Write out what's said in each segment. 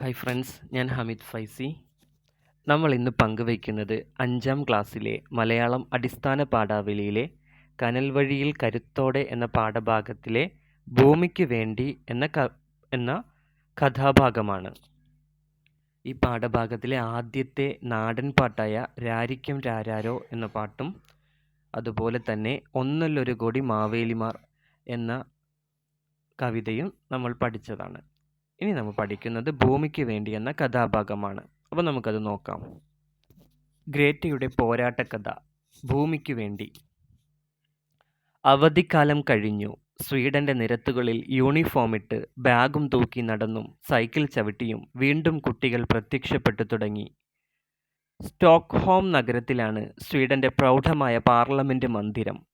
Hi friends ഞാൻ ഹമീദ് ഫൈസി. നമ്മൾ ഇന്ന് പങ്കുവയ്ക്കുന്നത് അഞ്ചാം ക്ലാസ്സിലെ മലയാളം അടിസ്ഥാന പാഠാവലിയിലെ കനൽ വഴിയിൽ കരുത്തോടെ എന്ന പാഠഭാഗത്തിലെ ഭൂമിക്ക് വേണ്ടി എന്ന ക എന്ന കഥാഭാഗമാണ്. ഈ പാഠഭാഗത്തിലെ ആദ്യത്തെ നാടൻ പാട്ടായ രാരിക്കും രാരാരോ എന്ന പാട്ടും അതുപോലെ തന്നെ ഒന്നല്ലൊരു കോടി മാവേലിമാർ എന്ന കവിതയും നമ്മൾ പഠിച്ചതാണ്. ഇനി നമ്മൾ പഠിക്കുന്നത് ഭൂമിക്ക് വേണ്ടി എന്ന കഥാഭാഗമാണ്. അപ്പോൾ നമുക്കത് നോക്കാം. ഗ്രേറ്റയുടെ പോരാട്ട കഥ ഭൂമിക്ക് വേണ്ടി. അവധിക്കാലം കഴിഞ്ഞു. സ്വീഡന്റെ നിരത്തുകളിൽ യൂണിഫോമിട്ട് ബാഗും തൂക്കി നടന്നും സൈക്കിൾ ചവിട്ടിയും വീണ്ടും കുട്ടികൾ പ്രത്യക്ഷപ്പെട്ടു തുടങ്ങി. സ്റ്റോക്ക്ഹോം നഗരത്തിലാണ് സ്വീഡന്റെ പ്രൗഢമായ പാർലമെന്റ് മന്ദിരം.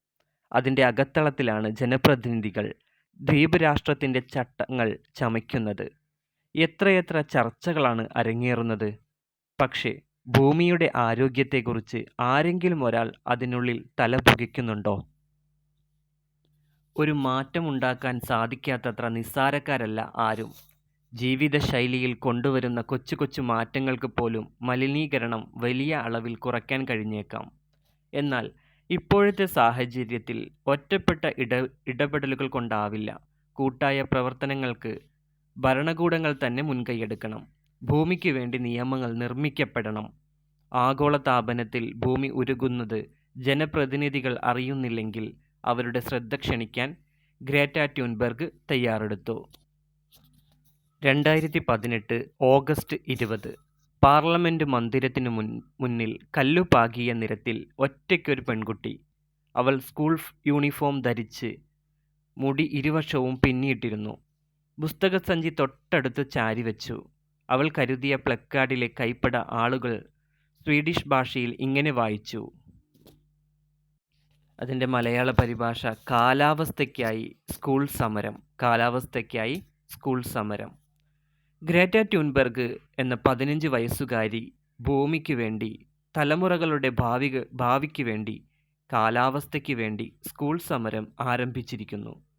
അതിന്റെ അകത്തളത്തിലാണ് ജനപ്രതിനിധികൾ ദ്വീപ് രാഷ്ട്രത്തിന്റെ ചട്ടങ്ങൾ ചമയ്ക്കുന്നത്. എത്രയെത്ര ചർച്ചകളാണ് അരങ്ങേറുന്നത്. പക്ഷേ ഭൂമിയുടെ ആരോഗ്യത്തെക്കുറിച്ച് ആരെങ്കിലും ഒരാൾ അതിനുള്ളിൽ തലപുകയ്ക്കുന്നുണ്ടോ ഒരു മാറ്റമുണ്ടാക്കാൻ സാധിക്കാത്തത്ര നിസ്സാരക്കാരല്ല ആരും. ജീവിതശൈലിയിൽ കൊണ്ടുവരുന്ന കൊച്ചു കൊച്ചു മാറ്റങ്ങൾക്ക് പോലും മലിനീകരണം വലിയ അളവിൽ കുറയ്ക്കാൻ കഴിഞ്ഞേക്കാം. എന്നാൽ ഇപ്പോഴത്തെ സാഹചര്യത്തിൽ ഒറ്റപ്പെട്ട ഇട ഇടപെടലുകൾ കൊണ്ടാവില്ല. കൂട്ടായ പ്രവർത്തനങ്ങൾക്ക് ഭരണകൂടങ്ങൾ തന്നെ മുൻകൈയെടുക്കണം. ഭൂമിക്ക് വേണ്ടി നിയമങ്ങൾ നിർമ്മിക്കപ്പെടണം. ആഗോള താപനത്തിൽ ഭൂമി ഉരുകുന്നത് ജനപ്രതിനിധികൾ അറിയുന്നില്ലെങ്കിൽ അവരുടെ ശ്രദ്ധ ക്ഷണിക്കാൻ ഗ്രേറ്റ ട്യൂൻബർഗ് തയ്യാറെടുത്തു. രണ്ടായിരത്തി പതിനെട്ട് ഓഗസ്റ്റ് ഇരുപത്. പാർലമെന്റ് മന്ദിരത്തിനു മുൻ മുന്നിൽ കല്ലുപാകിയ നിരത്തിൽ ഒറ്റയ്ക്കൊരു പെൺകുട്ടി. അവൾ സ്കൂൾ യൂണിഫോം ധരിച്ച് മുടി ഇരുവശവും പിന്നിയിട്ടിരുന്നു. പുസ്തകസഞ്ചി തൊട്ടടുത്ത് ചാരി ചാരിവെച്ചു അവൾ കരുതിയ പ്ലക്കാർഡിലെ കൈപ്പട ആളുകൾ സ്വീഡിഷ് ഭാഷയിൽ ഇങ്ങനെ വായിച്ചു. അതിന്റെ മലയാള പരിഭാഷ കാലാവസ്ഥയ്ക്കായി സ്കൂൾ സമരം കാലാവസ്ഥയ്ക്കായി സ്കൂൾ സമരം. ഗ്രേറ്റ ട്യൂൻബർഗ് എന്ന പതിനഞ്ച് വയസ്സുകാരി ഭൂമിക്ക് വേണ്ടി തലമുറകളുടെ ഭാവി ഭാവിക്ക് വേണ്ടി കാലാവസ്ഥയ്ക്ക് വേണ്ടി സ്കൂൾ സമരം ആരംഭിച്ചിരിക്കുന്നു.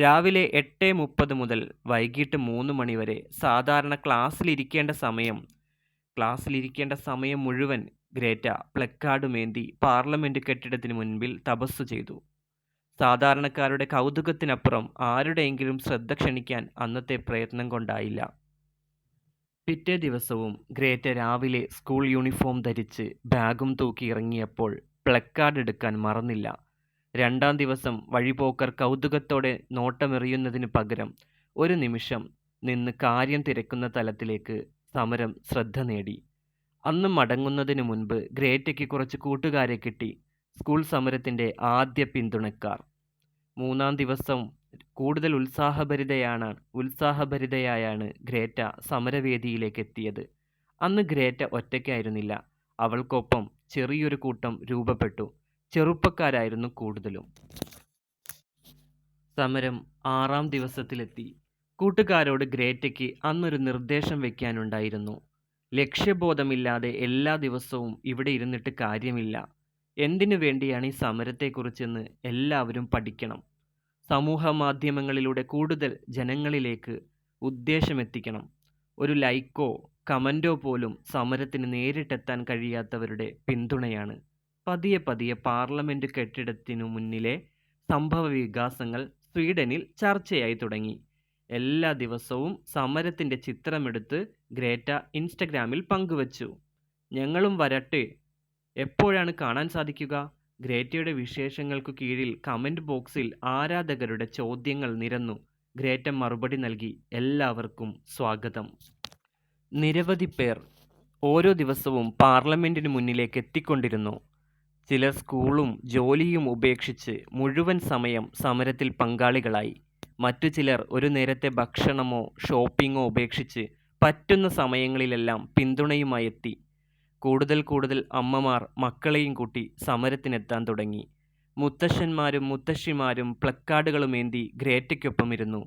രാവിലെ എട്ട് മുപ്പത് മുതൽ വൈകിട്ട് മൂന്ന് മണി വരെ സാധാരണ ക്ലാസ്സിലിരിക്കേണ്ട സമയം ക്ലാസ്സിലിരിക്കേണ്ട സമയം മുഴുവൻ ഗ്രേറ്റ പ്ലക്കാർഡുമേന്തി പാർലമെന്റ് കെട്ടിടത്തിന് മുൻപിൽ തപസ്സു ചെയ്തു. സാധാരണക്കാരുടെ കൗതുകത്തിനപ്പുറം ആരുടെയെങ്കിലും ശ്രദ്ധ ക്ഷണിക്കാൻ അന്നത്തെ പ്രയത്നം കൊണ്ടായില്ല. പിറ്റേ ദിവസവും ഗ്രേറ്റ രാവിലെ സ്കൂൾ യൂണിഫോം ധരിച്ച് ബാഗും തൂക്കി ഇറങ്ങിയപ്പോൾ പ്ലക്കാർഡ് എടുക്കാൻ മറന്നില്ല. രണ്ടാം ദിവസം വഴിപോക്കർ കൗതുകത്തോടെ നോട്ടമെറിയുന്നതിന് പകരം ഒരു നിമിഷം നിന്ന് കാര്യം തിരക്കുന്ന തലത്തിലേക്ക് സമരം ശ്രദ്ധ നേടി. അന്ന് മടങ്ങുന്നതിന് മുൻപ് ഗ്രേറ്റയ്ക്ക് കുറച്ച് കൂട്ടുകാരെ കിട്ടി സ്കൂൾ സമരത്തിന്റെ ആദ്യ പിന്തുണക്കാർ. മൂന്നാം ദിവസം കൂടുതൽ ഉത്സാഹഭരിതയാണ് ഉത്സാഹഭരിതയായാണ് ഗ്രേറ്റ സമരവേദിയിലേക്ക് എത്തിയത്. അന്ന് ഗ്രേറ്റ ഒറ്റയ്ക്കായിരുന്നില്ല. അവൾക്കൊപ്പം ചെറിയൊരു കൂട്ടം രൂപപ്പെട്ടു. ചെറുപ്പക്കാരായിരുന്നു കൂടുതലും. സമരം ആറാം ദിവസത്തിലെത്തി. കൂട്ടുകാരോട് ഗ്രേറ്റയ്ക്ക് അന്നൊരു നിർദ്ദേശം വയ്ക്കാനുണ്ടായിരുന്നു ലക്ഷ്യബോധമില്ലാതെ എല്ലാ ദിവസവും ഇവിടെ ഇരുന്നിട്ട് കാര്യമില്ല. എന്തിനു വേണ്ടിയാണ് ഈ സമരത്തെക്കുറിച്ചെന്ന് എല്ലാവരും പഠിക്കണം. സമൂഹ മാധ്യമങ്ങളിലൂടെ കൂടുതൽ ജനങ്ങളിലേക്ക് ഉദ്ദേശമെത്തിക്കണം. ഒരു ലൈക്കോ കമന്റോ പോലും സമരത്തിന് നേരിട്ടെത്താൻ കഴിയാത്തവരുടെ പിന്തുണയാണ്. പതിയെ പതിയെ പാർലമെന്റ് കെട്ടിടത്തിനു മുന്നിലെ സംഭവ വികാസങ്ങൾ സ്വീഡനിൽ ചർച്ചയായി തുടങ്ങി. എല്ലാ ദിവസവും സമരത്തിന്റെ ചിത്രമെടുത്ത് ഗ്രേറ്റ ഇൻസ്റ്റഗ്രാമിൽ പങ്കുവച്ചു. ഞങ്ങളും വരട്ടെ. എപ്പോഴാണ് കാണാൻ സാധിക്കുക? ഗ്രേറ്റയുടെ വിശേഷങ്ങൾക്കു കീഴിൽ കമന്റ് ബോക്സിൽ ആരാധകരുടെ ചോദ്യങ്ങൾ നിരന്നു. ഗ്രേറ്റ മറുപടി നൽകി. എല്ലാവർക്കും സ്വാഗതം. നിരവധി പേർ ഓരോ ദിവസവും പാർലമെന്റിന് മുന്നിലേക്ക് എത്തിക്കൊണ്ടിരുന്നു. ചിലർ സ്കൂളും ജോലിയും ഉപേക്ഷിച്ച് മുഴുവൻ സമയം സമരത്തിൽ പങ്കാളികളായി. മറ്റു ചിലർ ഒരു നേരത്തെ ഭക്ഷണമോ ഷോപ്പിങ്ങോ ഉപേക്ഷിച്ച് പറ്റുന്ന സമയങ്ങളിലെല്ലാം പിന്തുണയുമായി എത്തി. കൂടുതൽ കൂടുതൽ അമ്മമാർ മക്കളെയും കൂട്ടി സമരത്തിനെത്താൻ തുടങ്ങി. മുത്തശ്ശന്മാരും മുത്തശ്ശിമാരും പ്ലക്കാർഡുകളുമേന്തി ഗ്രേറ്റയ്ക്കൊപ്പം ഇരുന്നു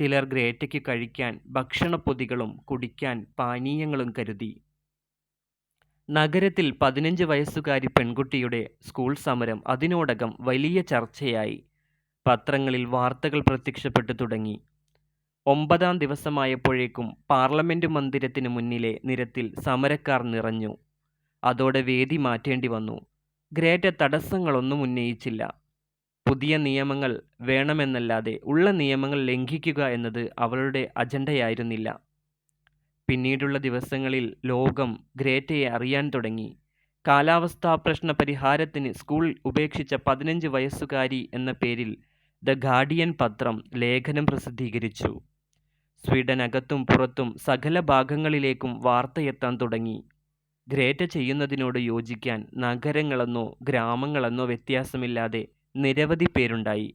ചിലർ ഗ്രേറ്റയ്ക്ക് കഴിക്കാൻ ഭക്ഷണപ്പൊതികളും കുടിക്കാൻ പാനീയങ്ങളും കരുതി. നഗരത്തിൽ പതിനഞ്ച് വയസ്സുകാരി പെൺകുട്ടിയുടെ സ്കൂൾ സമരം അതിനോടകം വലിയ ചർച്ചയായി പത്രങ്ങളിൽ വാർത്തകൾ പ്രത്യക്ഷപ്പെട്ടു തുടങ്ങി ഒമ്പതാം ദിവസമായപ്പോഴേക്കും പാർലമെന്റ് മന്ദിരത്തിന് മുന്നിലെ നിരത്തിൽ സമരക്കാർ നിറഞ്ഞു. അതോടെ വേദി മാറ്റേണ്ടി വന്നു. ഗ്രേറ്റ തടസ്സങ്ങളൊന്നും ഉന്നയിച്ചില്ല. പുതിയ നിയമങ്ങൾ വേണമെന്നല്ലാതെ ഉള്ള നിയമങ്ങൾ ലംഘിക്കുക എന്നത് അവളുടെ അജണ്ടയായിരുന്നില്ല. പിന്നീടുള്ള ദിവസങ്ങളിൽ ലോകം ഗ്രേറ്റയെ അറിയാൻ തുടങ്ങി. കാലാവസ്ഥാപ്രശ്ന പരിഹാരത്തിന് സ്കൂൾ ഉപേക്ഷിച്ച പതിനഞ്ച് വയസ്സുകാരി എന്ന പേരിൽ ദ ഗാർഡിയൻ പത്രം ലേഖനം പ്രസിദ്ധീകരിച്ചു. സ്വീഡനകത്തും പുറത്തും സകല ഭാഗങ്ങളിലേക്കും വാർത്തയെത്താൻ തുടങ്ങി. ഗ്രേറ്റ ചെയ്യുന്നതിനോട് യോജിക്കാൻ നഗരങ്ങളെന്നോ ഗ്രാമങ്ങളെന്നോ വ്യത്യാസമില്ലാതെ നിരവധി പേരുണ്ടായി.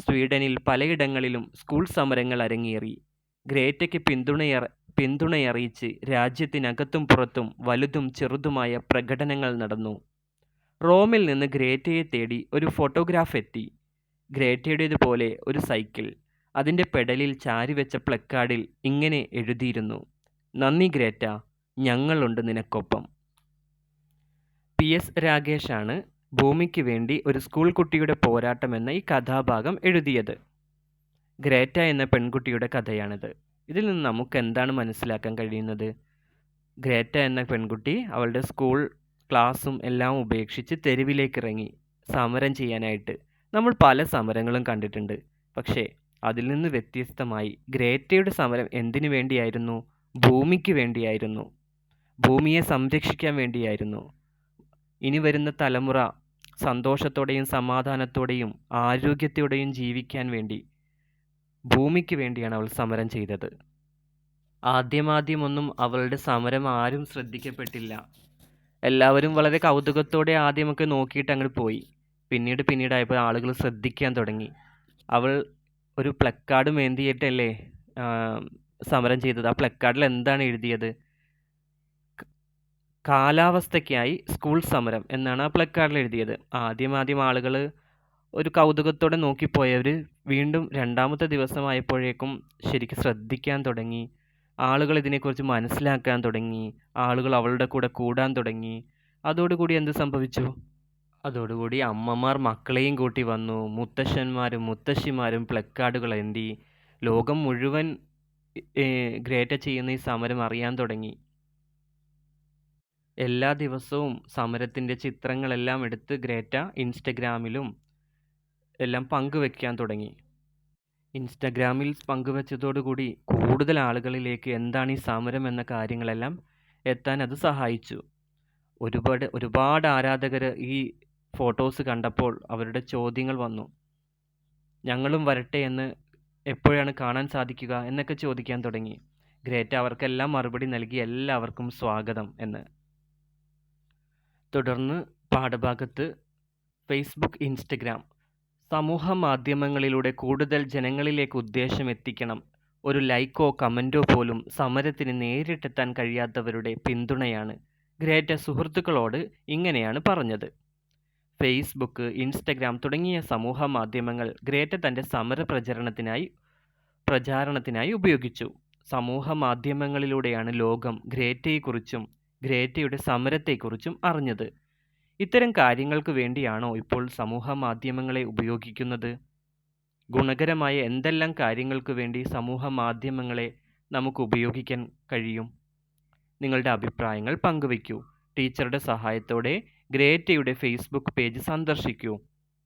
സ്വീഡനിൽ പലയിടങ്ങളിലും സ്കൂൾ സമരങ്ങൾ അരങ്ങേറി. ഗ്രേറ്റയ്ക്ക് പിന്തുണയറിയിച്ച് രാജ്യത്തിനകത്തും പുറത്തും വലുതും ചെറുതുമായ പ്രകടനങ്ങൾ നടന്നു. റോമിൽ നിന്ന് ഗ്രേറ്റയെ തേടി ഒരു ഫോട്ടോഗ്രാഫ് എത്തി. ഗ്രേറ്റയുടേതുപോലെ ഒരു സൈക്കിൾ. അതിന്റെ പെഡലിൽ ചാരിവെച്ച പ്ലക്കാർഡിൽ ഇങ്ങനെ എഴുതിയിരുന്നു: "നന്ദി ഗ്രേറ്റ, ഞങ്ങളുണ്ട് നിനക്കൊപ്പം. " പി. എസ്. രാകേഷാണ് ഭൂമിക്ക് വേണ്ടി ഒരു സ്കൂൾ കുട്ടിയുടെ പോരാട്ടം എന്ന ഈ കഥാഭാഗം എഴുതിയത്. ഗ്രേറ്റ എന്ന പെൺകുട്ടിയുടെ കഥയാണിത്. ഇതിൽ നിന്ന് നമുക്ക് എന്താണ് മനസ്സിലാക്കാൻ കഴിയുന്നത്? ഗ്രേറ്റ എന്ന പെൺകുട്ടി അവളുടെ സ്കൂൾ ക്ലാസ്സും എല്ലാം ഉപേക്ഷിച്ച് തെരുവിലേക്ക് ഇറങ്ങി സമരം ചെയ്യാനായിട്ട്. നമ്മൾ പല സമരങ്ങളും കണ്ടിട്ടുണ്ട്. പക്ഷേ അതിൽ നിന്ന് വ്യത്യസ്തമായി ഗ്രേറ്റയുടെ സമരം എന്തിനു വേണ്ടിയായിരുന്നു? ഭൂമിക്ക് വേണ്ടിയായിരുന്നു. ഭൂമിയെ സംരക്ഷിക്കാൻ വേണ്ടിയായിരുന്നു. ഇനി വരുന്ന തലമുറ സന്തോഷത്തോടെയും സമാധാനത്തോടെയും ആരോഗ്യത്തോടെയും ജീവിക്കാൻ വേണ്ടി, ഭൂമിക്ക് വേണ്ടിയാണ് അവൾ സമരം ചെയ്തത്. ആദ്യമാദ്യമൊന്നും അവളുടെ സമരം ആരും ശ്രദ്ധിക്കപ്പെട്ടില്ല. എല്ലാവരും വളരെ കൗതുകത്തോടെ ആദ്യമൊക്കെ നോക്കിയിട്ട് അങ്ങോട്ട് പോയി. പിന്നീട് പിന്നീടായപ്പോൾ ആളുകൾ ശ്രദ്ധിക്കാൻ തുടങ്ങി. അവൾ ഒരു പ്ലക്കാർഡ് മേന്തിയിട്ടല്ലേ സമരം ചെയ്തത്. ആ പ്ലക്കാർഡിൽ എന്താണ് എഴുതിയത്? കാലാവസ്ഥയ്ക്കായി സ്കൂൾ സമരം എന്നാണ് ആ പ്ലക്കാർഡിൽ എഴുതിയത്. ആദ്യം ആദ്യം ആളുകൾ ഒരു കൗതുകത്തോടെ നോക്കിപ്പോയവർ വീണ്ടും രണ്ടാമത്തെ ദിവസമായപ്പോഴേക്കും ശരിക്കും ശ്രദ്ധിക്കാൻ തുടങ്ങി. ആളുകൾ ഇതിനെക്കുറിച്ച് മനസ്സിലാക്കാൻ തുടങ്ങി. ആളുകൾ അവളുടെ കൂടെ കൂടാൻ തുടങ്ങി. അതോടുകൂടി എന്ത് സംഭവിച്ചു? അതോടുകൂടി അമ്മമാർ മക്കളെയും കൂട്ടി വന്നു. മുത്തശ്ശന്മാരും മുത്തശ്ശിമാരും പ്ലക്കാർഡുകൾ എന്തി ലോകം മുഴുവൻ ഗ്രേറ്റ ചെയ്യുന്ന ഈ സമരം അറിയാൻ തുടങ്ങി. എല്ലാ ദിവസവും സമരത്തിന്റെ ചിത്രങ്ങളെല്ലാം എടുത്ത് ഗ്രേറ്റ ഇൻസ്റ്റഗ്രാമിലും എല്ലാം പങ്കുവെക്കാൻ തുടങ്ങി. ഇൻസ്റ്റഗ്രാമിൽ പങ്കുവെച്ചതോടുകൂടി കൂടുതൽ ആളുകളിലേക്ക് എന്താണ് ഈ സമരം എന്ന കാര്യങ്ങളെല്ലാം എത്താൻ അത് സഹായിച്ചു. ഒരുപാട് ഒരുപാട് ആരാധകർ ഈ ഫോട്ടോസ് കണ്ടപ്പോൾ അവരുടെ ചോദ്യങ്ങൾ വന്നു. "ഞങ്ങളും വരട്ടെ എന്ന് എപ്പോഴാണ് കാണാൻ സാധിക്കുക? " എന്നൊക്കെ ചോദിക്കാൻ തുടങ്ങി. ഗ്രേറ്റ് അവർക്കെല്ലാം മറുപടി നൽകി "എല്ലാവർക്കും സ്വാഗതം" എന്ന്. തുടർന്ന് പാഠഭാഗത്ത് ഫേസ്ബുക്ക്, ഇൻസ്റ്റഗ്രാം സമൂഹമാധ്യമങ്ങളിലൂടെ കൂടുതൽ ജനങ്ങളിലേക്ക് ഉദ്ദേശം എത്തിക്കണം. ഒരു ലൈക്കോ കമന്റോ പോലും സമരത്തിന് നേരിട്ടെത്താൻ കഴിയാത്തവരുടെ പിന്തുണയാണ്. ഗ്രേറ്റ സുഹൃത്തുക്കളോട് ഇങ്ങനെയാണ് പറഞ്ഞത്. ഫേസ്ബുക്ക്, ഇൻസ്റ്റഗ്രാം തുടങ്ങിയ സമൂഹ മാധ്യമങ്ങൾ ഗ്രേറ്റ തന്റെ സമര പ്രചരണത്തിനായി പ്രചാരണത്തിനായി ഉപയോഗിച്ചു. സമൂഹ മാധ്യമങ്ങളിലൂടെയാണ് ലോകം ഗ്രേറ്റയെക്കുറിച്ചും ഗ്രേറ്റയുടെ സമരത്തെക്കുറിച്ചും അറിഞ്ഞത്. ഇത്തരം കാര്യങ്ങൾക്ക് വേണ്ടിയാണോ ഇപ്പോൾ സമൂഹ മാധ്യമങ്ങളെ ഉപയോഗിക്കുന്നത്? ഗുണകരമായ എന്തെല്ലാം കാര്യങ്ങൾക്ക് വേണ്ടി സമൂഹ മാധ്യമങ്ങളെ നമുക്ക് ഉപയോഗിക്കാൻ കഴിയും? നിങ്ങളുടെ അഭിപ്രായങ്ങൾ പങ്കുവയ്ക്കൂ ടീച്ചറുടെ സഹായത്തോടെ ഗ്രേറ്റയുടെ ഫേസ്ബുക്ക് പേജ് സന്ദർശിക്കൂ.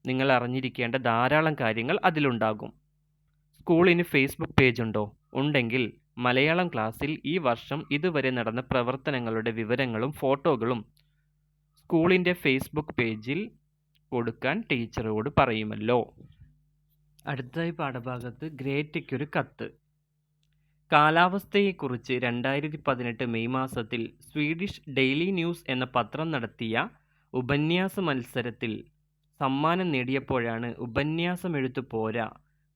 നിങ്ങൾ അറിഞ്ഞിരിക്കേണ്ട ധാരാളം കാര്യങ്ങൾ അതിലുണ്ടാകും. സ്കൂളിന് ഫേസ്ബുക്ക് പേജുണ്ടോ? ഉണ്ടെങ്കിൽ മലയാളം ക്ലാസ്സിൽ ഈ വർഷം ഇതുവരെ നടന്ന പ്രവർത്തനങ്ങളുടെ വിവരങ്ങളും ഫോട്ടോകളും സ്കൂളിന്റെ ഫേസ്ബുക്ക് പേജിൽ കൊടുക്കാൻ ടീച്ചറോട് പറയുമല്ലോ. അടുത്തതായി പാഠഭാഗത്ത് ഗ്രേറ്റയ്ക്കൊരു കത്ത്. കാലാവസ്ഥയെക്കുറിച്ച് രണ്ടായിരത്തി പതിനെട്ട് മെയ് മാസത്തിൽ സ്വീഡിഷ് ഡെയിലി ന്യൂസ് എന്ന പത്രം നടത്തിയ ഉപന്യാസ മത്സരത്തിൽ സമ്മാനം നേടിയപ്പോഴാണ് ഉപന്യാസമെഴുത്ത് പോരാ,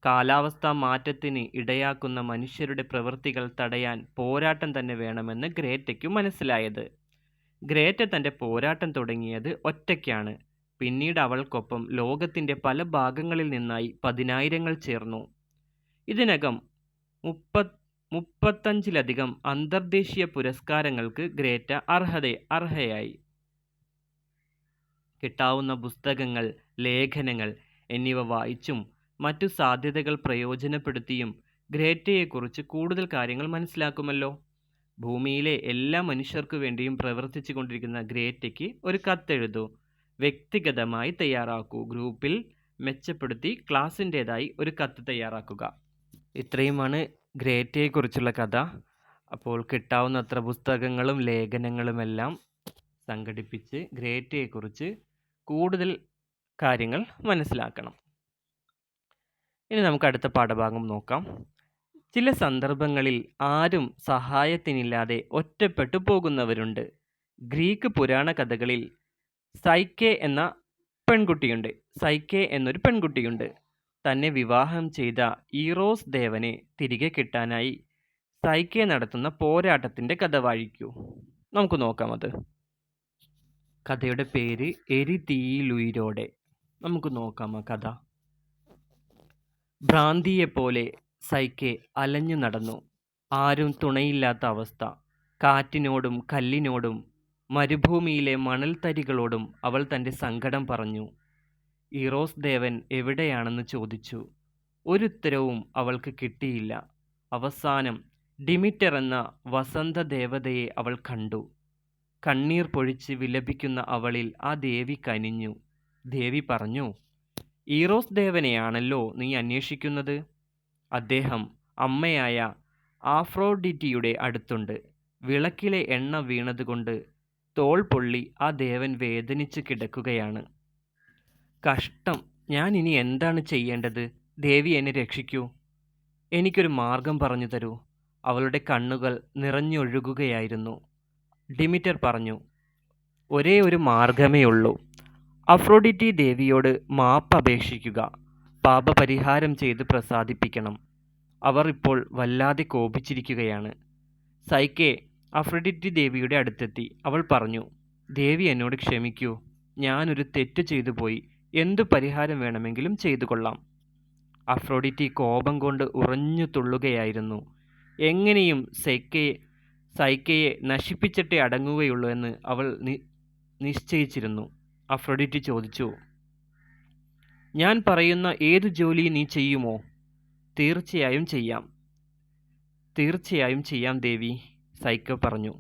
കാലാവസ്ഥാ മാറ്റത്തിന് ഇടയാക്കുന്ന മനുഷ്യരുടെ പ്രവൃത്തികൾ തടയാൻ പോരാട്ടം തന്നെ വേണമെന്ന് ഗ്രേറ്റയ്ക്കു മനസ്സിലായത്. ഗ്രേറ്റ തന്റെ പോരാട്ടം തുടങ്ങിയത് ഒറ്റയ്ക്കാണ്. പിന്നീട് അവൾക്കൊപ്പം ലോകത്തിന്റെ പല ഭാഗങ്ങളിൽ നിന്നായി പതിനായിരങ്ങൾ ചേർന്നു. ഇതിനകം മുപ്പ മുപ്പത്തഞ്ചിലധികം അന്തർദേശീയ പുരസ്കാരങ്ങൾക്ക് ഗ്രേറ്റ അർഹത അർഹയായി. കിട്ടാവുന്ന പുസ്തകങ്ങൾ, ലേഖനങ്ങൾ എന്നിവ വായിച്ചും മറ്റു സാധ്യതകൾ പ്രയോജനപ്പെടുത്തിയും ഗ്രേറ്റയെക്കുറിച്ച് കൂടുതൽ കാര്യങ്ങൾ മനസ്സിലാക്കുമല്ലോ ഭൂമിയിലെ എല്ലാ മനുഷ്യർക്കു വേണ്ടിയും പ്രവർത്തിച്ചു കൊണ്ടിരിക്കുന്ന ഗ്രേറ്റയ്ക്ക് ഒരു കത്തെഴുതൂ. വ്യക്തിഗതമായി തയ്യാറാക്കൂ. ഗ്രൂപ്പിൽ മെച്ചപ്പെടുത്തി ക്ലാസ്സിന്റേതായി ഒരു കത്ത് തയ്യാറാക്കുക. ഇത്രയുമാണ് ഗ്രേറ്റയെക്കുറിച്ചുള്ള കഥ. അപ്പോൾ കിട്ടാവുന്നത്ര പുസ്തകങ്ങളും ലേഖനങ്ങളുമെല്ലാം സംഘടിപ്പിച്ച് ഗ്രേറ്റയെക്കുറിച്ച് കൂടുതൽ കാര്യങ്ങൾ മനസ്സിലാക്കണം. ഇനി നമുക്ക് അടുത്ത പാഠഭാഗം നോക്കാം. ചില സന്ദർഭങ്ങളിൽ ആരും സഹായത്തിനില്ലാതെ ഒറ്റപ്പെട്ടു പോകുന്നവരുണ്ട്. ഗ്രീക്ക് പുരാണ കഥകളിൽ സൈക്കെ എന്ന പെൺകുട്ടിയുണ്ട്. സൈക്കെ എന്നൊരു പെൺകുട്ടിയുണ്ട്. തന്നെ വിവാഹം ചെയ്ത ഈറോസ് ദേവനെ തിരികെ കിട്ടാനായി സൈക്കെ നടത്തുന്ന പോരാട്ടത്തിന്റെ കഥ വായിക്കൂ. നമുക്ക് നോക്കാം അത്. കഥയുടെ പേര് എരിതീലുയിരോടെ. നമുക്ക് നോക്കാം ആ കഥ. ഭ്രാന്തിയെപ്പോലെ സൈക്കെ അലഞ്ഞു നടന്നു. ആരും തുണയില്ലാത്ത അവസ്ഥ. കാറ്റിനോടും കല്ലിനോടും മരുഭൂമിയിലെ മണൽത്തരികളോടും അവൾ തന്റെ സങ്കടം പറഞ്ഞു. ഇറോസ് ദേവൻ എവിടെയാണെന്ന് ചോദിച്ചു. ഒരുത്തരവും അവൾക്ക് കിട്ടിയില്ല. അവസാനം ഡിമിറ്റർ എന്ന വസന്ത ദേവതയെ അവൾ കണ്ടു. കണ്ണീർ പൊഴിച്ച് വിലപിക്കുന്ന അവളിൽ ആ ദേവി കനിഞ്ഞു. ദേവി പറഞ്ഞു ഈറോസ് ദേവനെയാണല്ലോ നീ അന്വേഷിക്കുന്നത്? അദ്ദേഹം അമ്മയായ ആഫ്രോഡിറ്റിയുടെ അടുത്തുണ്ട്. വിളക്കിലെ എണ്ണ വീണതുകൊണ്ട് തോൾ പൊള്ളി ആ ദേവൻ വേദനിച്ച് കിടക്കുകയാണ്. കഷ്ടം. ഞാൻ ഇനി എന്താണ് ചെയ്യേണ്ടത്? ദേവി എന്നെ രക്ഷിക്കൂ. എനിക്കൊരു മാർഗം പറഞ്ഞു തരൂ. അവളുടെ കണ്ണുകൾ നിറഞ്ഞൊഴുകുകയായിരുന്നു. ഡിമിറ്റർ പറഞ്ഞു ഒരേ ഒരു മാർഗമേ ഉള്ളൂ. അഫ്രോഡിറ്റി ദേവിയോട് മാപ്പ് അപേക്ഷിക്കുക. പാപപരിഹാരം ചെയ്ത് പ്രസാദിപ്പിക്കണം. അവർ ഇപ്പോൾ വല്ലാതെ കോപിച്ചിരിക്കുകയാണ്. സൈക്കെ അഫ്രഡിറ്റി ദേവിയുടെ അടുത്തെത്തി. അവൾ പറഞ്ഞു ദേവി എന്നോട് ക്ഷമിക്കൂ. ഞാനൊരു തെറ്റ് ചെയ്തു പോയി. എന്തു പരിഹാരം വേണമെങ്കിലും ചെയ്തു കൊള്ളാം. അഫ്രോഡിറ്റി കോപം കൊണ്ട് ഉറഞ്ഞു തുള്ളുകയായിരുന്നു. എങ്ങനെയും സൈക്കയെ സൈക്കയെ നശിപ്പിച്ചിട്ടേ അടങ്ങുകയുള്ളൂ എന്ന് അവൾ നിശ്ചയിച്ചിരുന്നു. അഫ്രോഡിറ്റി ചോദിച്ചു ഞാൻ പറയുന്ന ഏത് ജോലി നീ ചെയ്യുമോ? തീർച്ചയായും ചെയ്യാം. തീർച്ചയായും ചെയ്യാം ദേവി സൈക്ക പറഞ്ഞു.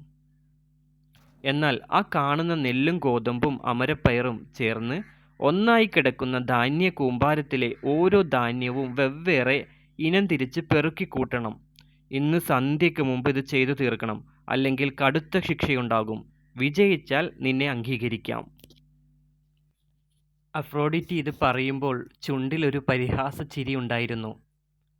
എന്നാൽ ആ കാണുന്ന നെല്ലും ഗോതമ്പും അമരപ്പയറും ചേർന്ന് ഒന്നായി കിടക്കുന്ന ധാന്യ കൂമ്പാരത്തിലെ ഓരോ ധാന്യവും വെവ്വേറെ ഇനം തിരിച്ച് പെറുക്കി കൂട്ടണം. ഇന്ന് സന്ധ്യയ്ക്ക് മുമ്പ് ഇത് ചെയ്തു തീർക്കണം. അല്ലെങ്കിൽ കടുത്ത ശിക്ഷയുണ്ടാകും. വിജയിച്ചാൽ നിന്നെ അംഗീകരിക്കാം. അഫ്രോഡിറ്റി ഇത് പറയുമ്പോൾ ചുണ്ടിലൊരു പരിഹാസ ചിരി ഉണ്ടായിരുന്നു.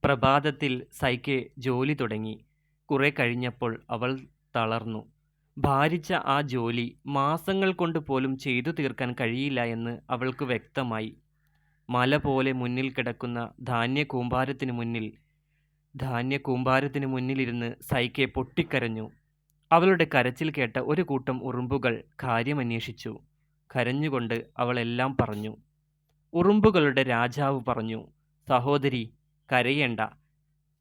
പ്രഭാതത്തിൽ സൈക്കെ ജോലി തുടങ്ങി. കുറെ കഴിഞ്ഞപ്പോൾ അവൾ തളർന്നു. ഭാരിച്ച ആ ജോലി മാസങ്ങൾ കൊണ്ട് പോലും ചെയ്തു തീർക്കാൻ കഴിയില്ല എന്ന് അവൾക്ക് വ്യക്തമായി. മല പോലെ മുന്നിൽ കിടക്കുന്ന ധാന്യ കൂമ്പാരത്തിന് മുന്നിൽ ധാന്യ കൂമ്പാരത്തിന് മുന്നിലിരുന്ന് സൈക്കെ പൊട്ടിക്കരഞ്ഞു. അവളുടെ കരച്ചിൽ കേട്ട ഒരു കൂട്ടം ഉറുമ്പുകൾ കാര്യമന്വേഷിച്ചു. കരഞ്ഞുകൊണ്ട് അവളെല്ലാം പറഞ്ഞു. ഉറുമ്പുകളുടെ രാജാവ് പറഞ്ഞു സഹോദരി കരയേണ്ട.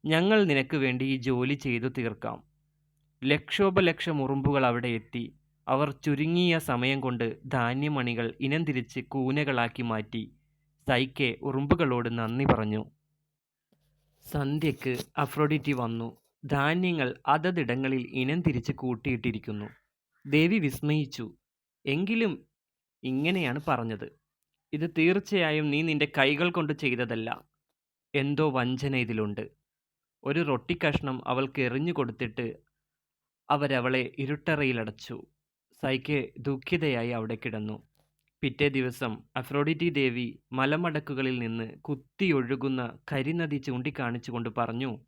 ഞങ്ങൾ നിനക്ക് വേണ്ടി ഈ ജോലി ചെയ്തു തീർക്കാം. ലക്ഷോപലക്ഷം ഉറുമ്പുകൾ അവിടെ എത്തി. അവർ ചുരുങ്ങിയ സമയം കൊണ്ട് ധാന്യമണികൾ ഇനം തിരിച്ച് കൂനകളാക്കി മാറ്റി. സൈക്കെ ഉറുമ്പുകളോട് നന്ദി പറഞ്ഞു. സന്ധ്യക്ക് അഫ്രോഡിറ്റി വന്നു. ധാന്യങ്ങൾ അതതിടങ്ങളിൽ ഇനം തിരിച്ച് കൂട്ടിയിട്ടിരിക്കുന്നു. ദേവി വിസ്മയിച്ചു. എങ്കിലും ഇങ്ങനെയാണ് പറഞ്ഞത്. ഇത് തീർച്ചയായും നീ നിന്റെ കൈകൾ കൊണ്ട് ചെയ്തതല്ല. എന്തോ വഞ്ചന ഇതിലുണ്ട്. ഒരു റൊട്ടിക്കഷ്ണം അവൾക്ക് എറിഞ്ഞു കൊടുത്തിട്ട് അവരവളെ ഇരുട്ടറയിലടച്ചു. സൈക്കെ ദുഃഖിതയായി അവിടെ കിടന്നു. പിറ്റേ ദിവസം അഫ്രോഡിറ്റി ദേവി മലമടക്കുകളിൽ നിന്ന് കുത്തിയൊഴുകുന്ന കരിനദി ചൂണ്ടിക്കാണിച്ചുകൊണ്ട് പറഞ്ഞു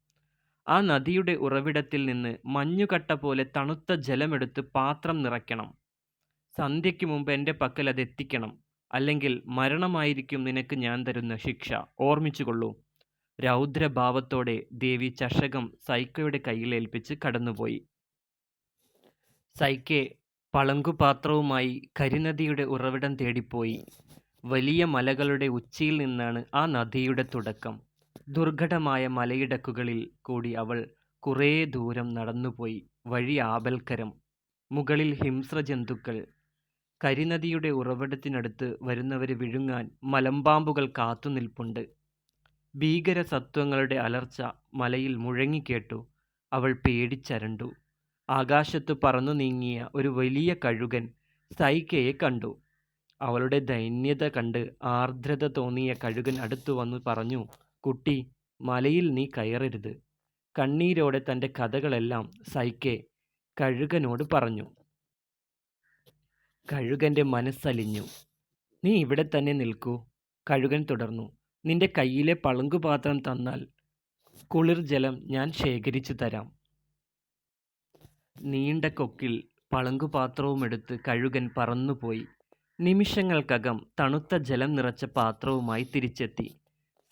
ആ നദിയുടെ ഉറവിടത്തിൽ നിന്ന് മഞ്ഞുകട്ട പോലെ തണുത്ത ജലമെടുത്ത് പാത്രം നിറയ്ക്കണം. സന്ധ്യയ്ക്ക് മുമ്പ് എന്റെ പക്കൽ അത് എത്തിക്കണം അല്ലെങ്കിൽ മരണമായിരിക്കും നിനക്ക് ഞാൻ തരുന്ന ശിക്ഷ. ഓർമ്മിച്ചുകൊള്ളൂ. രൗദ്രഭാവത്തോടെ ദേവി ചഷകം സൈക്കയുടെ കയ്യിൽ ഏൽപ്പിച്ച് കടന്നുപോയി. സൈക്കെ പളങ്കുപാത്രവുമായി കരിനദിയുടെ ഉറവിടം തേടിപ്പോയി. വലിയ മലകളുടെ ഉച്ചിയിൽ നിന്നാണ് ആ നദിയുടെ തുടക്കം. ദുർഘടമായ മലയിടക്കുകളിൽ കൂടി അവൾ കുറേ ദൂരം നടന്നുപോയി. വഴി ആപൽക്കരം മുകളിൽ ഹിംസ്രജന്തുക്കൾ. കരിനദിയുടെ ഉറവിടത്തിനടുത്ത് വരുന്നവരെ വിഴുങ്ങാൻ മലമ്പാമ്പുകൾ കാത്തുനിൽപ്പുണ്ട്. ഭീകരസത്വങ്ങളുടെ അലർച്ച മലയിൽ മുഴങ്ങിക്കേട്ടു. അവൾ പേടിച്ചരണ്ടു. ആകാശത്തു പറന്നു നീങ്ങിയ ഒരു വലിയ കഴുകൻ സൈക്കയെ കണ്ടു. അവളുടെ ദൈന്യത കണ്ട് ആർദ്രത തോന്നിയ കഴുകൻ അടുത്തു വന്നു പറഞ്ഞു കുട്ടി മലയിൽ നീ കയറരുത്. കണ്ണീരോടെ തന്റെ കഥകളെല്ലാം സൈക്കെ കഴുകനോട് പറഞ്ഞു. കഴുകന്റെ മനസ്സലിഞ്ഞു. നീ ഇവിടെ തന്നെ നിൽക്കൂ. കഴുകൻ തുടർന്നു. നിന്റെ കയ്യിലെ പളുങ്കുപാത്രം തന്നാൽ കുളിർജലം ഞാൻ ശേഖരിച്ചു തരാം. നീണ്ട കൊക്കിൽ പളുങ്കുപാത്രവുമെടുത്ത് കഴുകൻ പറന്നുപോയി. നിമിഷങ്ങൾക്കകം തണുത്ത ജലം നിറച്ച പാത്രവുമായി തിരിച്ചെത്തി.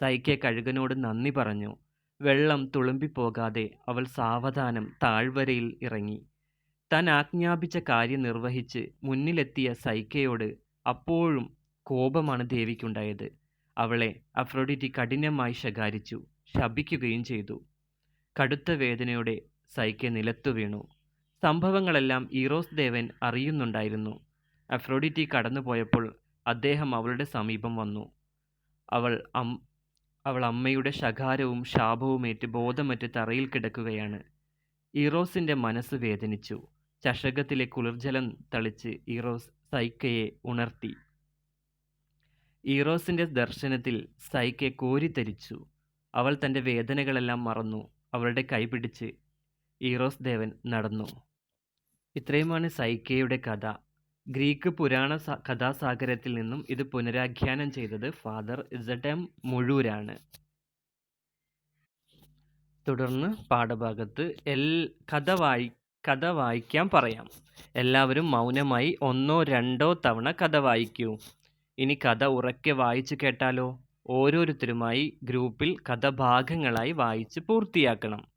സൈക്കെ കഴുകനോട് നന്ദി പറഞ്ഞു. വെള്ളം തുളുമ്പിപ്പോകാതെ അവൾ സാവധാനം താഴ്വരയിൽ ഇറങ്ങി. താൻ ആജ്ഞാപിച്ച കാര്യം നിർവഹിച്ച് മുന്നിലെത്തിയ സൈക്കയോട് അപ്പോഴും കോപമാണ് ദേവിക്കുണ്ടായത്. അവളെ അഫ്രോഡിറ്റി കഠിനമായി ശകാരിച്ചു. ശപിക്കുകയും ചെയ്തു. കടുത്ത വേദനയോടെ സൈക്കെ നിലത്തു വീണു. സംഭവങ്ങളെല്ലാം ഈറോസ് ദേവൻ അറിയുന്നുണ്ടായിരുന്നു. അഫ്രോഡിറ്റി കടന്നുപോയപ്പോൾ അദ്ദേഹം അവളുടെ സമീപം വന്നു. അവൾ അവൾ അമ്മയുടെ ശകാരവും ശാപവുമേറ്റ് ബോധമറ്റ് തറയിൽ കിടക്കുകയാണ്. ഈറോസിന്റെ മനസ്സ് വേദനിച്ചു. ചഷകത്തിലെ കുളിർജലം തളിച്ച് ഈറോസ് സൈക്കയെ ഉണർത്തി. ഈറോസിന്റെ ദർശനത്തിൽ സൈക്കെ കോരിത്തരിച്ചു. അവൾ തന്റെ വേദനകളെല്ലാം മറന്നു. അവളുടെ കൈപിടിച്ച് ഈറോസ് ദേവൻ നടന്നു. ഇത്രയുമാണ് സൈക്കയുടെ കഥ. ഗ്രീക്ക് പുരാണ കഥാസാഗരത്തിൽ നിന്നും ഇത് പുനരാഖ്യാനം ചെയ്തത് ഫാദർ ഇസഡ് എം മുഴൂരാണ്. തുടർന്ന് പാഠഭാഗത്ത് എൽ കഥ വായി കഥ വായിക്കാൻ പറയാം. എല്ലാവരും മൗനമായി ഒന്നോ രണ്ടോ തവണ കഥ വായിക്കൂ. ഇനി കഥ ഉറക്കെ വായിച്ചു കേട്ടാലോ? ഓരോരുത്തരുമായി ഗ്രൂപ്പിൽ കഥ ഭാഗങ്ങളായി വായിച്ച് പൂർത്തിയാക്കണം.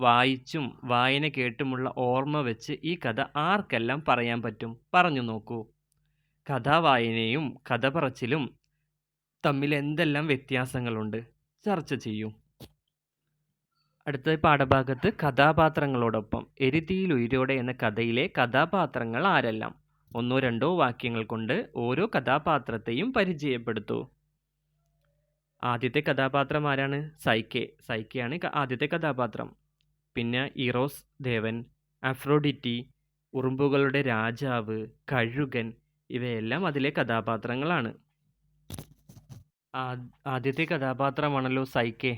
വായിച്ചും വായന കേട്ടുമുള്ള ഓർമ്മ വെച്ച് ഈ കഥ ആർക്കെല്ലാം പറയാൻ പറ്റും പറഞ്ഞു നോക്കൂ. കഥാവായനയും കഥ പറച്ചിലും തമ്മിൽ എന്തെല്ലാം വ്യത്യാസങ്ങളുണ്ട് ചർച്ച ചെയ്യൂ. അടുത്ത പാഠഭാഗത്ത് കഥാപാത്രങ്ങളോടൊപ്പം എരിതീയിലുയിരോടെ എന്ന കഥയിലെ കഥാപാത്രങ്ങൾ ആരെല്ലാം? ഒന്നോ രണ്ടോ വാക്യങ്ങൾ കൊണ്ട് ഓരോ കഥാപാത്രത്തെയും പരിചയപ്പെടുത്തു ആദ്യത്തെ കഥാപാത്രം ആരാണ്? സൈക്കെ. സൈക്കെയാണ് ആദ്യത്തെ കഥാപാത്രം. പിന്നെ ഇറോസ് ദേവൻ, അഫ്രോഡിറ്റി ഉറുമ്പുകളുടെ രാജാവ്, കഴുകൻ ഇവയെല്ലാം അതിലെ കഥാപാത്രങ്ങളാണ്. ആദ്യത്തെ കഥാപാത്രമാണല്ലോ സൈക്കെ.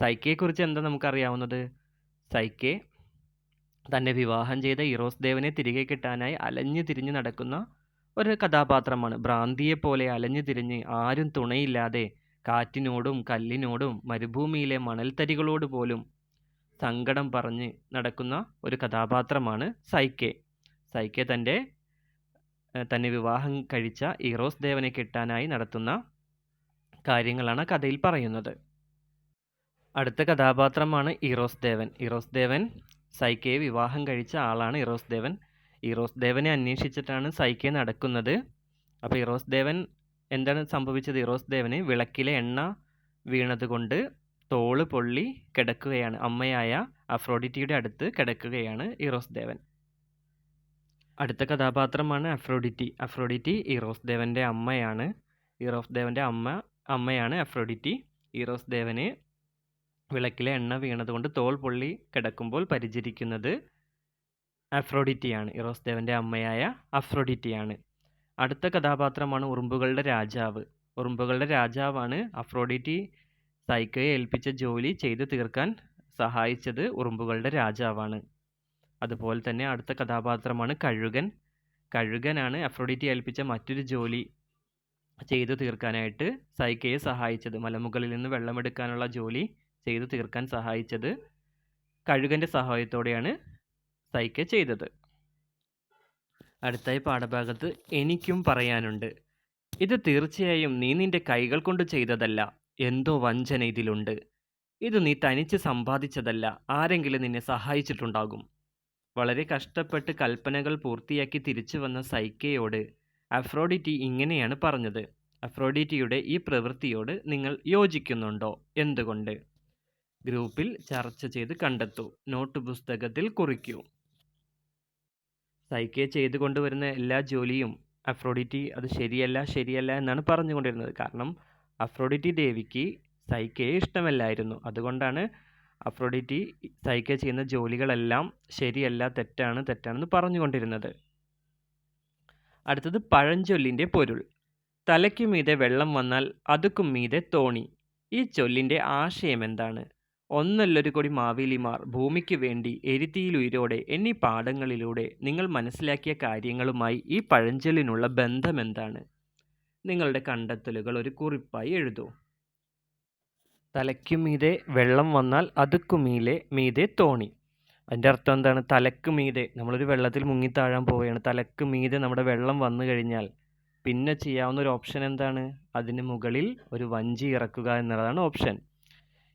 സൈക്കയെക്കുറിച്ച് എന്താ നമുക്കറിയാവുന്നത്? സൈക്കെ തന്നെ വിവാഹം ചെയ്ത ഇറോസ് ദേവനെ തിരികെ കിട്ടാനായി അലഞ്ഞു തിരിഞ്ഞ് നടക്കുന്ന ഒരു കഥാപാത്രമാണ്. ഭ്രാന്തിയെപ്പോലെ അലഞ്ഞു തിരിഞ്ഞ് ആരും തുണയില്ലാതെ കാറ്റിനോടും കല്ലിനോടും മരുഭൂമിയിലെ മണൽത്തരികളോട് പോലും സങ്കടം പറഞ്ഞ് നടക്കുന്ന ഒരു കഥാപാത്രമാണ് സൈക്കെ. സൈക്കെ തന്റെ തന്നെ വിവാഹം കഴിച്ച ഇറോസ് ദേവനെ കിട്ടാനായി നടത്തുന്ന കാര്യങ്ങളാണ് കഥയിൽ പറയുന്നത്. അടുത്ത കഥാപാത്രമാണ് ഇറോസ് ദേവൻ. ഇറോസ് ദേവൻ സൈക്കയെ വിവാഹം കഴിച്ച ആളാണ് ഇറോസ് ദേവൻ. ഇറോസ് ദേവനെ അന്വേഷിച്ചിട്ടാണ് സൈക്കെ നടക്കുന്നത്. അപ്പോൾ ഇറോസ് ദേവൻ എന്താണ് സംഭവിച്ചത്? ഇറോസ് ദേവന് വിളക്കിലെ എണ്ണ വീണതുകൊണ്ട് തോൾ പൊള്ളി കിടക്കുകയാണ്. അമ്മയായ അഫ്രോഡിറ്റിയുടെ അടുത്ത് കിടക്കുകയാണ് ഇറോസ് ദേവൻ. അടുത്ത കഥാപാത്രമാണ് അഫ്രോഡിറ്റി അഫ്രോഡിറ്റി ഇറോസ് ദേവന്റെ അമ്മയാണ്. ഇറോസ് ദേവന്റെ അമ്മ അമ്മയാണ് അഫ്രോഡിറ്റി ഇറോസ് ദേവന് വിളക്കിലെ എണ്ണ വീണതുകൊണ്ട് തോൾ പൊള്ളി കിടക്കുമ്പോൾ പരിചരിക്കുന്നത് അഫ്രോഡിറ്റിയാണ് ഇറോസ് ദേവന്റെ അമ്മയായ അഫ്രോഡിറ്റിയാണ് അടുത്ത കഥാപാത്രമാണ് ഉറുമ്പുകളുടെ രാജാവ്. ഉറുമ്പുകളുടെ രാജാവാണ് അഫ്രോഡിറ്റി സൈക്കയെ ഏൽപ്പിച്ച ജോലി ചെയ്തു തീർക്കാൻ സഹായിച്ചത് ഉറുമ്പുകളുടെ രാജാവാണ്. അതുപോലെ തന്നെ അടുത്ത കഥാപാത്രമാണ് കഴുകൻ. കഴുകനാണ് അഫ്രോഡിറ്റി ഏൽപ്പിച്ച മറ്റൊരു ജോലി ചെയ്തു തീർക്കാനായിട്ട് സൈക്കയെ സഹായിച്ചത്. മലമുകളിൽ നിന്ന് വെള്ളമെടുക്കാനുള്ള ജോലി ചെയ്തു തീർക്കാൻ സഹായിച്ചത് കഴുകന്റെ സഹായത്തോടെയാണ് സൈക്ക ചെയ്തത്. അടുത്തായി പാഠഭാഗത്ത് എനിക്കും പറയാനുണ്ട്. ഇത് തീർച്ചയായും നീ നിന്റെ കൈകൾ കൊണ്ട് ചെയ്തതല്ല. എന്തോ വഞ്ചന ഇതിലുണ്ട്. ഇത് നീ തനിച്ച് സമ്പാദിച്ചതല്ല. ആരെങ്കിലും നിന്നെ സഹായിച്ചിട്ടുണ്ടാകും. വളരെ കഷ്ടപ്പെട്ട് കൽപ്പനകൾ പൂർത്തിയാക്കി തിരിച്ചു വന്ന സൈക്കയോട് അഫ്രോഡിറ്റി ഇങ്ങനെയാണ് പറഞ്ഞത്. അഫ്രോഡിറ്റിയുടെ ഈ പ്രവൃത്തിയോട് നിങ്ങൾ യോജിക്കുന്നുണ്ടോ? എന്തുകൊണ്ട്? ഗ്രൂപ്പിൽ ചർച്ച ചെയ്ത് കണ്ടെത്തൂ. നോട്ട് പുസ്തകത്തിൽ കുറിക്കൂ. സൈക്കെ ചെയ്തു കൊണ്ടുവരുന്ന എല്ലാ ജോലിയും അഫ്രോഡിറ്റി അത് ശരിയല്ല ശരിയല്ല എന്നാണ് പറഞ്ഞുകൊണ്ടിരുന്നത്. കാരണം അഫ്രോഡിറ്റി ദേവിക്ക് സൈക്കയെ ഇഷ്ടമല്ലായിരുന്നു അതുകൊണ്ടാണ് അഫ്രോഡിറ്റി സൈക്ക ചെയ്യുന്ന ജോലികളെല്ലാം ശരിയല്ല തെറ്റാണ് തെറ്റാണെന്ന് പറഞ്ഞുകൊണ്ടിരുന്നത് അടുത്തത് പഴഞ്ചൊല്ലിന്റെ പൊരുൾ തലയ്ക്കു മീതെ വെള്ളം വന്നാൽ അതുക്കും മീതെ തോണി ഈ ചൊല്ലിന്റെ ആശയം എന്താണ് ഒന്നല്ലൊരു കൊടി മാവേലിമാർ ഭൂമിക്ക് വേണ്ടി എരുതിയിലുയിരോടെ എന്നീ പാഠങ്ങളിലൂടെ നിങ്ങൾ മനസ്സിലാക്കിയ കാര്യങ്ങളുമായി ഈ പഴഞ്ചൊല്ലിനുള്ള ബന്ധം എന്താണ് നിങ്ങളുടെ കണ്ടെത്തലുകൾ ഒരു കുറിപ്പായി എഴുതൂ. തലയ്ക്കു മീതെ വെള്ളം വന്നാൽ അതുക്കു മീലെ മീതെ തോണി. അതിന്റെ അർത്ഥം എന്താണ്? തലക്ക് മീതെ. നമ്മളൊരു വെള്ളത്തിൽ മുങ്ങി താഴാൻ പോവുകയാണ്. തലക്ക് മീതെ നമ്മുടെ വെള്ളം വന്നു കഴിഞ്ഞാൽ പിന്നെ ചെയ്യാവുന്ന ഒരു ഓപ്ഷൻ എന്താണ്? അതിന് മുകളിൽ ഒരു വഞ്ചി ഇറക്കുക എന്നുള്ളതാണ് ഓപ്ഷൻ.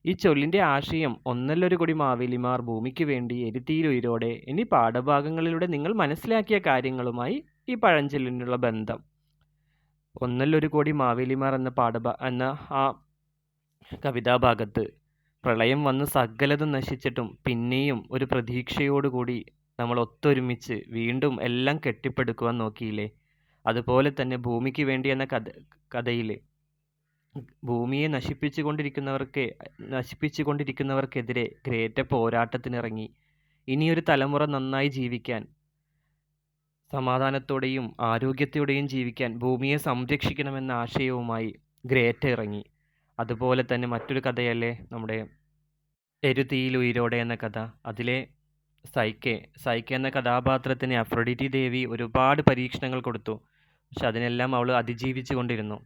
ഈ ചൊല്ലിന്റെ ആശയം ഒന്നല്ലൊരു കൊടി മാവേലിമാർ ഭൂമിക്ക് വേണ്ടി എരുത്തിയിലുയിരോടെ എന്നീ പാഠഭാഗങ്ങളിലൂടെ നിങ്ങൾ മനസ്സിലാക്കിയ കാര്യങ്ങളുമായി ഈ പഴഞ്ചൊല്ലിനുള്ള ബന്ധം. ഒന്നല്ലൊരു കോടി മാവേലിമാർ എന്ന പാഠഭാ എന്ന ആ കവിതാഭാഗത്ത് പ്രളയം വന്ന് സകലതും നശിച്ചിട്ടും പിന്നെയും ഒരു പ്രതീക്ഷയോടുകൂടി നമ്മൾ ഒത്തൊരുമിച്ച് വീണ്ടും എല്ലാം കെട്ടിപ്പടുക്കുവാൻ നോക്കിയില്ലേ? അതുപോലെ തന്നെ ഭൂമിക്ക് വേണ്ടി എന്ന കഥ കഥയിൽ ഭൂമിയെ നശിപ്പിച്ചു കൊണ്ടിരിക്കുന്നവർക്ക് നശിപ്പിച്ചു കൊണ്ടിരിക്കുന്നവർക്കെതിരെ ഗ്രേറ്റ പോരാട്ടത്തിനിറങ്ങി. ഇനിയൊരു തലമുറ നന്നായി ജീവിക്കാൻ സമാധാനത്തോടെയും ആരോഗ്യത്തോടെയും ജീവിക്കാൻ ഭൂമിയെ സംരക്ഷിക്കണമെന്ന ആശയവുമായി ഗ്രേറ്റ ഇറങ്ങി. അതുപോലെ തന്നെ മറ്റൊരു കഥയല്ലേ നമ്മുടെ എരുതീയിൽ ഉയരോടെ എന്ന കഥ. അതിലെ സൈക്കെ സൈക്കെ എന്ന കഥാപാത്രത്തിന് അഫ്രഡിറ്റി ദേവി ഒരുപാട് പരീക്ഷണങ്ങൾ കൊടുത്തു. പക്ഷെ അതിനെല്ലാം അവൾ അതിജീവിച്ചു കൊണ്ടിരുന്നു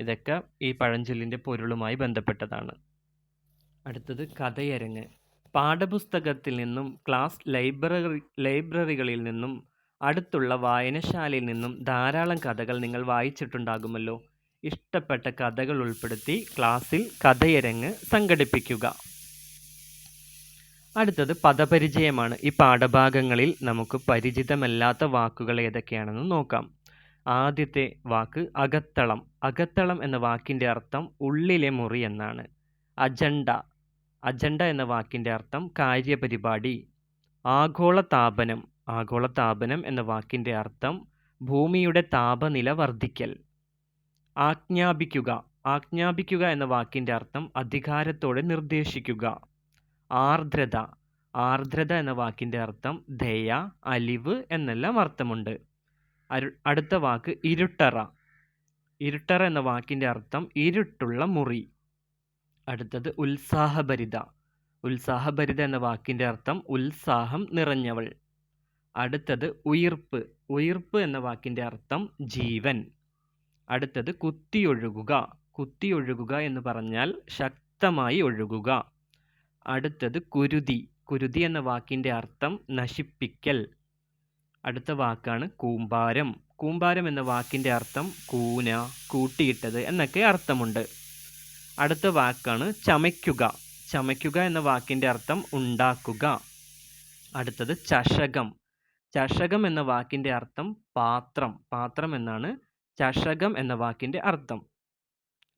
ഇതൊക്കെ ഈ പഴഞ്ചൊല്ലിന്റെ പൊരുളുമായി ബന്ധപ്പെട്ടതാണ്. അടുത്തത് കഥയരങ്ങ്. പാഠപുസ്തകത്തിൽ നിന്നും ക്ലാസ് ലൈബ്രറി ലൈബ്രറികളിൽ നിന്നും അടുത്തുള്ള വായനശാലയിൽ നിന്നും ധാരാളം കഥകൾ നിങ്ങൾ വായിച്ചിട്ടുണ്ടാകുമല്ലോ. ഇഷ്ടപ്പെട്ട കഥകൾ ഉൾപ്പെടുത്തി ക്ലാസ്സിൽ കഥയരങ്ങ് സംഘടിപ്പിക്കുക. അടുത്തത് പദപരിചയമാണ്. ഈ പാഠഭാഗങ്ങളിൽ നമുക്ക് പരിചിതമല്ലാത്ത വാക്കുകൾ ഏതൊക്കെയാണെന്ന് നോക്കാം. ആദ്യത്തെ വാക്ക് അകത്തളം. അകത്തളം എന്ന വാക്കിന്റെ അർത്ഥം ഉള്ളിലെ മുറി എന്നാണ്. അജണ്ട. അജണ്ട എന്ന വാക്കിന്റെ അർത്ഥം കാര്യപരിപാടി. ആഗോളതാപനം. ആഗോളതാപനം എന്ന വാക്കിന്റെ അർത്ഥം ഭൂമിയുടെ താപനില വർദ്ധിക്കൽ. ആജ്ഞാപിക്കുക. ആജ്ഞാപിക്കുക എന്ന വാക്കിന്റെ അർത്ഥം അധികാരത്തോടെ നിർദ്ദേശിക്കുക. ആർദ്രത. ആർദ്രത എന്ന വാക്കിന്റെ അർത്ഥം ദയ അലിവ് എന്നെല്ലാം അർത്ഥമുണ്ട്. അടുത്ത വാക്ക് ഇരുട്ടറ. ഇരുട്ടറ എന്ന വാക്കിന്റെ അർത്ഥം ഇരുട്ടുള്ള മുറി. അടുത്തത് ഉത്സാഹഭരിത. ഉത്സാഹഭരിത എന്ന വാക്കിന്റെ അർത്ഥം ഉത്സാഹം നിറഞ്ഞവൾ. അടുത്തത് ഉയിർപ്പ്. ഉയിർപ്പ് എന്ന വാക്കിന്റെ അർത്ഥം ജീവൻ. അടുത്തത് കുത്തിയൊഴുകുക. കുത്തിയൊഴുകുക എന്ന് പറഞ്ഞാൽ ശക്തമായി ഒഴുകുക. അടുത്തത് കുരുതി. കുരുതി എന്ന വാക്കിന്റെ അർത്ഥം നശിപ്പിക്കൽ. അടുത്ത വാക്കാണ് കൂമ്പാരം. കൂമ്പാരം എന്ന വാക്കിന്റെ അർത്ഥം കൂന കൂട്ടിയിട്ടത് എന്നൊക്കെ അർത്ഥമുണ്ട്. അടുത്ത വാക്കാണ് ചമയ്ക്കുക. ചമയ്ക്കുക എന്ന വാക്കിന്റെ അർത്ഥം ഉണ്ടാക്കുക. അടുത്തത് ചഷകം. ചഷകം എന്ന വാക്കിന്റെ അർത്ഥം പാത്രം. പാത്രം എന്നാണ് ചഷകം എന്ന വാക്കിന്റെ അർത്ഥം.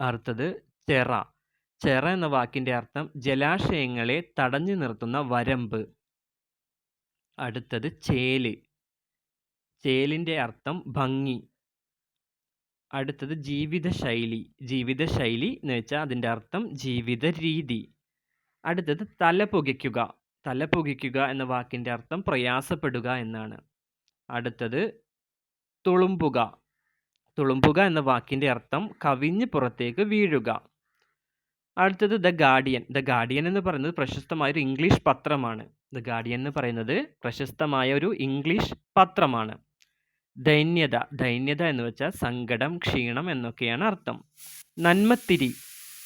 അടുത്തത് ചെറ. ചെറ എന്ന വാക്കിന്റെ അർത്ഥം ജലാശയങ്ങളെ തടഞ്ഞു നിർത്തുന്ന വരമ്പ്. അടുത്തത് ചേൽ. ചേലിന്റെ അർത്ഥം ഭംഗി. അടുത്തത് ജീവിതശൈലി. ജീവിതശൈലി എന്ന് വെച്ചാൽ അതിന്റെ അർത്ഥം ജീവിത രീതി അടുത്തത് തല പുകയ്ക്കുക. തല പുകയ്ക്കുക എന്ന വാക്കിന്റെ അർത്ഥം പ്രയാസപ്പെടുക എന്നാണ്. അടുത്തത് തുളുമ്പുക. തുളുമ്പുക എന്ന വാക്കിന്റെ അർത്ഥം കവിഞ്ഞ് പുറത്തേക്ക് വീഴുക. അടുത്തത് ദ ഗാർഡിയൻ. ദ ഗാർഡിയൻ എന്ന് പറയുന്നത് പ്രശസ്തമായ ഒരു ഇംഗ്ലീഷ് പത്രമാണ്. ദ ഗാർഡിയൻ എന്ന് പറയുന്നത് പ്രശസ്തമായ ഒരു ഇംഗ്ലീഷ് പത്രമാണ്. ദൈന്യത. ദൈന്യത എന്ന് വെച്ചാൽ സങ്കടം ക്ഷീണം എന്നൊക്കെയാണ് അർത്ഥം. നന്മത്തിരി.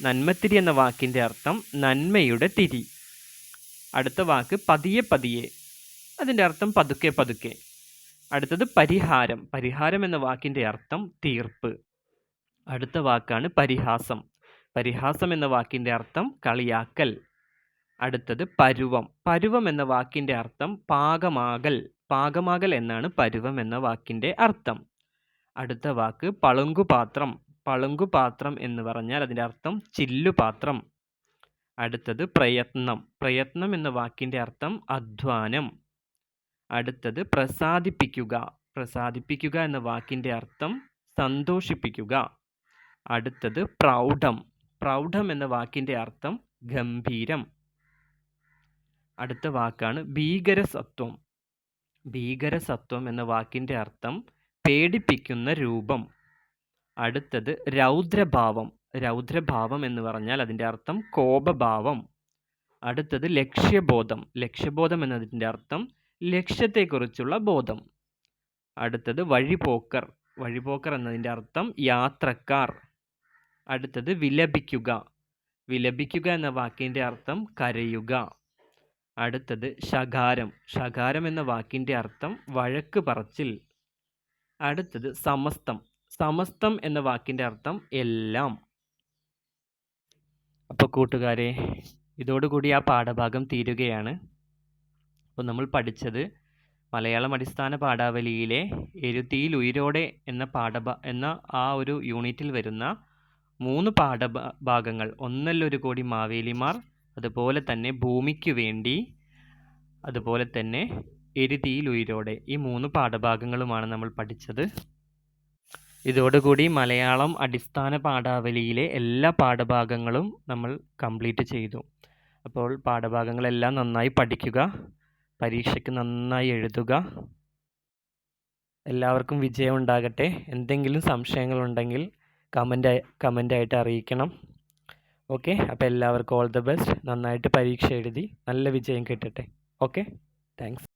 നന്മത്തിരി എന്ന വാക്കിന്റെ അർത്ഥം നന്മയുടെ തിരി. അടുത്ത വാക്ക് പതിയെ പതിയെ. അതിന്റെ അർത്ഥം പതുക്കെ പതുക്കെ. അടുത്തത് പരിഹാരം. പരിഹാരം എന്ന വാക്കിന്റെ അർത്ഥം തീർപ്പ്. അടുത്ത വാക്കാണ് പരിഹാസം. പരിഹാസം എന്ന വാക്കിന്റെ അർത്ഥം കളിയാക്കൽ. അടുത്തത് പരുവം. പരുവം എന്ന വാക്കിന്റെ അർത്ഥം പാകമാകൽ. പാകമാകൽ എന്നാണ് പരുവം എന്ന വാക്കിന്റെ അർത്ഥം. അടുത്ത വാക്ക് പളുങ്കുപാത്രം. പളുങ്കുപാത്രം എന്ന് പറഞ്ഞാൽ അതിന്റെ അർത്ഥം ചില്ലുപാത്രം. അടുത്തത് പ്രയത്നം. പ്രയത്നം എന്ന വാക്കിന്റെ അർത്ഥം അധ്വാനം. അടുത്തത് പ്രസാദിപ്പിക്കുക. പ്രസാദിപ്പിക്കുക എന്ന വാക്കിന്റെ അർത്ഥം സന്തോഷിപ്പിക്കുക. അടുത്തത് പ്രൗഢം. പ്രൗഢം എന്ന വാക്കിന്റെ അർത്ഥം ഗംഭീരം. അടുത്ത വാക്കാണ് ഭീകരസത്വം. ഭീകരസത്വം എന്ന വാക്കിന്റെ അർത്ഥം പേടിപ്പിക്കുന്ന രൂപം. അടുത്തത് രൗദ്രഭാവം. രൗദ്രഭാവം എന്ന് പറഞ്ഞാൽ അതിന്റെ അർത്ഥം കോപഭാവം. അടുത്തത് ലക്ഷ്യബോധം. ലക്ഷ്യബോധം എന്നതിന്റെ അർത്ഥം ലക്ഷ്യത്തെക്കുറിച്ചുള്ള ബോധം. അടുത്തത് വഴിപോക്കർ. വഴിപോക്കർ എന്നതിന്റെ അർത്ഥം യാത്രക്കാർ. അടുത്തത് വിലപിക്കുക. വിലപിക്കുക എന്ന വാക്കിന്റെ അർത്ഥം കരയുക. അടുത്തത് ശകാരം. ശകാരം എന്ന വാക്കിന്റെ അർത്ഥം വഴക്ക് പറച്ചിൽ. അടുത്തത് സമസ്തം. സമസ്തം എന്ന വാക്കിന്റെ അർത്ഥം എല്ലാം. അപ്പോൾ കൂട്ടുകാരെ ഇതോടുകൂടി ആ പാഠഭാഗം തീരുകയാണ്. അപ്പോൾ നമ്മൾ പഠിച്ചത് മലയാളം അടിസ്ഥാന പാഠാവലിയിലെ എരുത്തിയിൽ ഉയരോടെ എന്ന പാഠഭാ എന്ന ആ ഒരു യൂണിറ്റിൽ വരുന്ന മൂന്ന് പാഠഭാഗങ്ങൾ. ഒന്നല്ലൊരു കോടി മാവേലിമാർ അതുപോലെ തന്നെ ഭൂമിക്ക് വേണ്ടി അതുപോലെ തന്നെ എരുതിയിൽ ഉയരോടെ ഈ മൂന്ന് പാഠഭാഗങ്ങളുമാണ് നമ്മൾ പഠിച്ചത്. ഇതോടുകൂടി മലയാളം അടിസ്ഥാന പാഠാവലിയിലെ എല്ലാ പാഠഭാഗങ്ങളും നമ്മൾ കംപ്ലീറ്റ് ചെയ്തു. അപ്പോൾ പാഠഭാഗങ്ങളെല്ലാം നന്നായി പഠിക്കുക പരീക്ഷയ്ക്ക് നന്നായി എഴുതുക. എല്ലാവർക്കും വിജയം ഉണ്ടാകട്ടെ എന്തെങ്കിലും സംശയങ്ങളുണ്ടെങ്കിൽ കമന്റ് കമന്റായിട്ട് അറിയിക്കണം. ഓക്കെ അപ്പോൾ എല്ലാവർക്കും ഓൾ ദ ബെസ്റ്റ് നന്നായിട്ട് പരീക്ഷ എഴുതി നല്ല വിജയം കിട്ടട്ടെ. Okay thanks